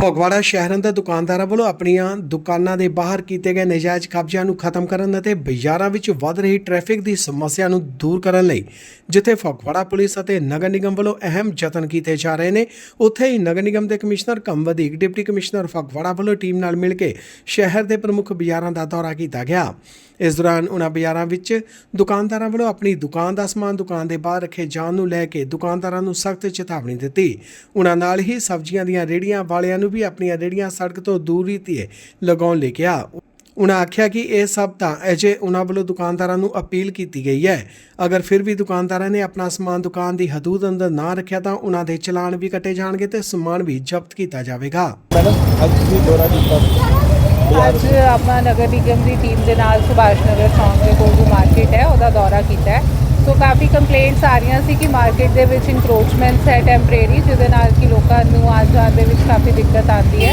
ਫਗਵਾੜਾ ਸ਼ਹਿਰ ਅੰਦਰ ਦੁਕਾਨਦਾਰਾਂ ਵੱਲੋਂ ਆਪਣੀਆਂ ਦੁਕਾਨਾਂ ਦੇ ਬਾਹਰ ਕੀਤੇ ਗਏ ਨਜਾਇਜ਼ ਕਬਜ਼ਿਆਂ ਨੂੰ ਖਤਮ ਕਰਨ ਅਤੇ ਬਾਜ਼ਾਰਾਂ ਵਿੱਚ ਵੱਧ ਰਹੀ ਟ੍ਰੈਫਿਕ ਦੀ ਸਮੱਸਿਆ ਨੂੰ ਦੂਰ ਕਰਨ ਲਈ, ਜਿੱਥੇ ਫਗਵਾੜਾ ਪੁਲਿਸ ਅਤੇ ਨਗਰ ਨਿਗਮ ਵੱਲੋਂ ਅਹਿਮ ਯਤਨ ਕੀਤੇ ਜਾ ਰਹੇ ਨੇ, ਉੱਥੇ ਹੀ ਨਗਰ ਨਿਗਮ ਦੇ commissioner cum deputy commissioner Phagwara ਵੱਲੋਂ ਟੀਮ ਨਾਲ ਮਿਲ ਕੇ ਸ਼ਹਿਰ ਦੇ ਪ੍ਰਮੁੱਖ ਬਾਜ਼ਾਰਾਂ ਦਾ ਦੌਰਾ ਕੀਤਾ ਗਿਆ। ਇਸ ਦੌਰਾਨ ਉਨ੍ਹਾਂ ਬਾਜ਼ਾਰਾਂ ਵਿੱਚ ਦੁਕਾਨਦਾਰਾਂ ਵੱਲੋਂ ਆਪਣੀ ਦੁਕਾਨ ਦਾ ਸਮਾਨ ਦੁਕਾਨ ਦੇ ਬਾਹਰ ਰੱਖੇ ਜਾਣ ਨੂੰ ਲੈ ਕੇ ਦੁਕਾਨਦਾਰਾਂ ਨੂੰ ਸਖਤ ਚੇਤਾਵਨੀ ਦਿੱਤੀ। ਉਨ੍ਹਾਂ ਨਾਲ ਹੀ ਸਬਜ਼ੀਆਂ ਦੀਆਂ ਰੇੜੀਆਂ ਵਾਲਿਆਂ ਨੂੰ ਵੀ ਆਪਣੀਆਂ ਰੇੜੀਆਂ ਸੜਕ ਤੋਂ ਦੂਰੀ ਤੇ ਲਗਾਉਣ ਲਈ ਕਿਹਾ। ਉਨ੍ਹਾਂ ਆਖਿਆ ਕਿ ਇਹ ਸਭ ਤਾਂ ਅਜੇ ਉਨ੍ਹਾਂ ਵੱਲੋਂ ਦੁਕਾਨਦਾਰਾਂ ਨੂੰ ਅਪੀਲ ਕੀਤੀ ਗਈ ਹੈ। ਅਗਰ ਫਿਰ ਵੀ ਦੁਕਾਨਦਾਰਾਂ ਨੇ ਆਪਣਾ ਸਮਾਨ ਦੁਕਾਨ ਦੀ ਹਦੂਦ ਅੰਦਰ ਨਾ ਰੱਖਿਆ ਤਾਂ ਉਨ੍ਹਾਂ ਦੇ ਚਲਾਨ ਵੀ ਕੱਟੇ ਜਾਣਗੇ ਤੇ ਸਮਾਨ ਵੀ ਜ਼ਬਤ ਕੀਤਾ ਜਾਵੇਗਾ। ਮੈਡਮ ਅੱਜ ਤੁਸੀਂ ਦੌਰਾ ਕੀਤਾ ਅੱਜ ਆਪਾਂ ਨਗਰ ਨਿਗਮ ਦੀ ਟੀਮ ਦੇ ਨਾਲ ਸੁਭਾਸ਼ ਨਗਰ ਚੌਂਕ ਦੇ ਕੋਲ ਜੋ ਮਾਰਕੀਟ ਹੈ ਉਹਦਾ ਦੌਰਾ ਕੀਤਾ ਹੈ। ਸੋ ਕਾਫੀ ਕੰਪਲੇਂਟਸ ਆ ਰਹੀਆਂ ਸੀ ਕਿ ਮਾਰਕੀਟ ਦੇ ਵਿੱਚ ਇਨਕਰੋਚਮੈਂਟਸ ਹੈ ਟੈਂਪਰੇਰੀ ਜਿਹਦੇ ਨਾਲ ਕਿ ਲੋਕਾਂ ਨੂੰ ਆਉਣ ਜਾਣ ਦੇ ਵਿੱਚ ਕਾਫੀ ਦਿੱਕਤ ਆਉਂਦੀ ਹੈ।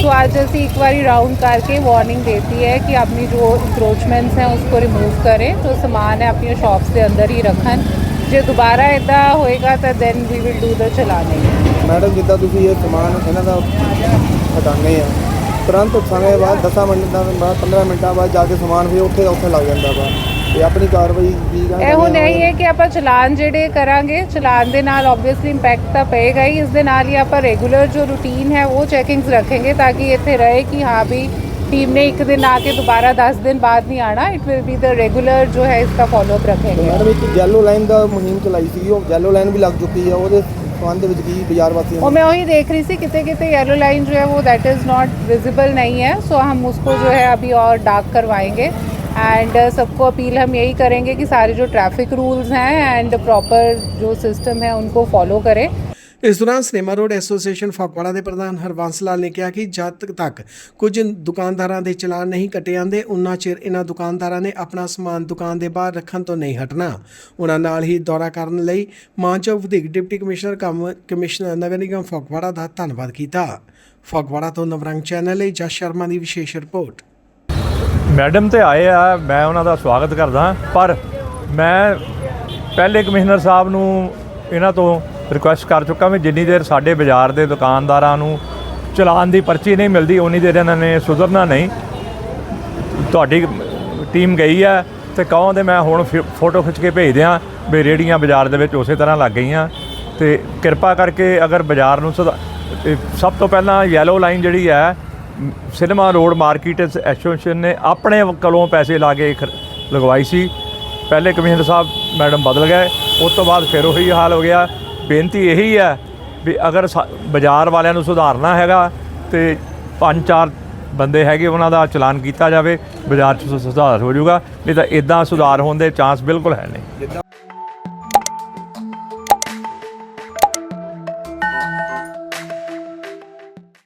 ਸੋ ਅੱਜ ਅਸੀਂ ਇੱਕ ਵਾਰੀ ਰਾਉਂਡ ਕਰਕੇ ਵਾਰਨਿੰਗ ਦੇਤੀ ਹੈ ਕਿ ਆਪਣੀ ਜੋ ਇਨਕਰੋਚਮੈਂਟਸ ਹੈ ਉਸ ਉਸको ਰਿਮੂਵ ਕਰੇ, ਜੋ ਸਮਾਨ ਹੈ ਆਪਣੀਆਂ ਸ਼ਾਪਸ ਦੇ ਅੰਦਰ ਹੀ ਰੱਖਣ। ਜੇ ਦੁਬਾਰਾ ਇਦਾਂ ਹੋਏਗਾ ਤਾਂ then we will do the ਚਲਾਨਿੰਗ madam, ਜਿੱਦਾਂ ਤੁਸੀਂ ਇਹ ਸਮਾਨ ਇਹਨਾਂ ਦਾ ਹਟਾਉਂਦੇ ਆ, ਤੁਰੰਤ ਸਮੇਂ ਬਾਅਦ 10 ਮਿੰਟਾਂ ਬਾਅਦ 15 ਮਿੰਟਾਂ ਬਾਅਦ ਜਾ ਕੇ ਸਮਾਨ ਫਿਰ ਉੱਥੇ ਉੱਥੇ ਲੱਗ ਜਾਂਦਾ ਵਾ। ਤੇ ਆਪਣੀ ਕਾਰਵਾਈ ਵੀ ਗਾ ਇਹੋ ਨਹੀਂ ਹੈ ਕਿ ਆਪਾਂ ਚਲਾਨ ਜਿਹੜੇ ਕਰਾਂਗੇ ਚਲਾਨ ਦੇ ਨਾਲ ਆਬਵੀਅਸਲੀ ਇੰਪੈਕਟ ਤਾਂ ਪਏਗਾ ਹੀ। ਇਸ ਦੇ ਨਾਲ ਹੀ ਆਪਾਂ ਰੈਗੂਲਰ ਜੋ ਰੂਟੀਨ ਹੈ ਉਹ ਚੈਕਿੰਗਸ ਰੱਖेंगे ਤਾਂ ਕਿ ਇੱਥੇ ਰਹੇ ਕਿ ਹਾਂ ਵੀ ਟੀਮ ਨੇ ਇੱਕ ਦਿਨ ਆ ਕੇ ਦੁਬਾਰਾ 10 ਦਿਨ ਬਾਅਦ ਨਹੀਂ ਆਣਾ it will be the regular ਜੋ ਹੈ ਇਸ ਦਾ ਫਾਲੋ ਅਪ ਰੱਖेंगे ਮੈਡਮ ਇੱਕ ਯੈਲੋ ਲਾਈਨ ਦਾ ਮੁਹਿੰਮ ਚਲਾਈ ਸੀ ਉਹ ਯੈਲੋ ਲਾਈਨ ਵੀ ਲੱਗ ਚੁੱਕੀ ਹੈ ਉਹਦੇ ਸੰਬੰਧ ਵਿੱਚ ਕੀ ਬਾਜ਼ਾਰ ਵਾਸੀਆਂ ਉਹ ਮੈਂ ਉਹੀ देख रही ਸੀ ਕਿਤੇ ਕਿਤੇ येलो लाइन जो है वो दैट इज नॉट विजिबल नहीं है सो हम उसको जो है अभी और डार्क करवाएंगे एंड सबको अपील हम यही करेंगे कि सारे जो ट्रैफिक रूल्स हैं एंड प्रॉपर जो सिस्टम है उनको फॉलो करें ਇਸ ਦੌਰਾਨ ਸਿਨੇਮਾ ਰੋਡ ਐਸੋਸੀਏਸ਼ਨ ਫਗਵਾੜਾ ਦੇ ਪ੍ਰਧਾਨ ਹਰਵੰਸ ਲਾਲ ਨੇ ਕਿਹਾ ਕਿ ਜਦ ਤੱਕ ਕੁਝ ਦੁਕਾਨਦਾਰਾਂ ਦੇ ਚਲਾਨ ਨਹੀਂ ਕੱਟੇ ਜਾਂਦੇ ਉਨਾ ਚਿਰ ਇਹਨਾਂ ਦੁਕਾਨਦਾਰਾਂ ਨੇ ਆਪਣਾ ਸਮਾਨ ਦੁਕਾਨ ਦੇ ਬਾਹਰ ਰੱਖਣ ਤੋਂ ਨਹੀਂ ਹਟਣਾ ਉਹਨਾਂ ਨਾਲ ਹੀ ਦੌਰਾ ਕਰਨ ਲਈ ਮਾਨਚੌਕ ਵਧੇਕ ਡਿਪਟੀ ਕਮਿਸ਼ਨਰ ਕਮ ਕਮਿਸ਼ਨਰ ਨਗਰ ਨਿਗਮ ਫਗਵਾੜਾ ਦਾ ਧੰਨਵਾਦ ਕੀਤਾ ਫਗਵਾੜਾ ਤੋਂ ਨਵਰੰਗ ਚੈਨਲ ਲਈ ਜਸ ਸ਼ਰਮਾ ਦੀ ਵਿਸ਼ੇਸ਼ ਰਿਪੋਰਟ ਮੈਡਮ ਤੇ ਆਏ ਆ, ਮੈਂ ਉਹਨਾਂ ਦਾ ਸਵਾਗਤ ਕਰਦਾ ਪਰ ਮੈਂ ਪਹਿਲੇ ਕਮਿਸ਼ਨਰ ਸਾਹਿਬ ਨੂੰ ਇਹਨਾਂ ਤੋਂ ਰਿਕੁਐਸਟ ਕਰ ਚੁੱਕਾ ਵੀ ਜਿੰਨੀ ਦੇਰ ਸਾਡੇ ਬਾਜ਼ਾਰ ਦੇ ਦੁਕਾਨਦਾਰਾਂ ਨੂੰ ਚਲਾਨ ਦੀ ਪਰਚੀ ਨਹੀਂ ਮਿਲਦੀ, ਉਨੀ ਦੇਰ ਇਹਨਾਂ ਨੇ ਸੁਧਰਨਾ ਨਹੀਂ। ਤੁਹਾਡੀ ਟੀਮ ਗਈ ਹੈ ਤੇ ਕਹੋ ਤੇ ਮੈਂ ਹੁਣ ਫਿ- ਫੋਟੋ ਖਿੱਚ ਕੇ ਭੇਜ ਦਿਆਂ ਵੀ ਰੇੜੀਆਂ ਬਾਜ਼ਾਰ ਦੇ ਵਿੱਚ ਉਸੇ ਤਰ੍ਹਾਂ ਲੱਗ ਗਈਆਂ। ਤੇ ਕਿਰਪਾ ਕਰਕੇ ਅਗਰ ਬਾਜ਼ਾਰ ਨੂੰ ਸੁਧਾ- ਸਭ ਤੋਂ ਪਹਿਲਾਂ ਯੈਲੋ ਲਾਈਨ ਜਿਹੜੀ ਹੈ ਸਿਨੇਮਾ ਰੋਡ ਮਾਰਕੀਟ ਐਸੋਸੀਏਸ਼ਨ ਨੇ ਆਪਣੇ ਕੋਲੋਂ ਪੈਸੇ ਲਾ ਕੇ ਖਰ- ਲਗਵਾਈ ਸੀ। ਪਹਿਲੇ ਕਮਿਸ਼ਨਰ ਸਾਹਿਬ ਮੈਡਮ ਬਦਲ ਗਏ। ਉਸ ਤੋਂ ਬਾਅਦ ਫਿਰ ਉਹੀ ਹਾਲ ਹੋ ਗਿਆ। ਬੇਨਤੀ ਇਹੀ ਹੈ ਵੀ ਅਗਰ ਸਾ- ਬਾਜ਼ਾਰ ਵਾਲਿਆਂ ਨੂੰ ਸੁਧਾਰਨਾ ਹੈਗਾ ਤੇ ਪੰਜ ਚਾਰ ਬੰਦੇ ਹੈਗੇ ਉਹਨਾਂ ਦਾ ਚਲਾਨ ਕੀਤਾ ਜਾਵੇ, ਬਾਜ਼ਾਰ 'ਚ ਸੁਧਾਰ ਹੋ ਜਾਊਗਾ। ਨਹੀਂ ਤਾਂ ਇਦਾਂ ਸੁਧਾਰ ਹੋਣ ਦੇ ਚਾਂਸ ਬਿਲਕੁਲ ਹੈ ਨਹੀਂ।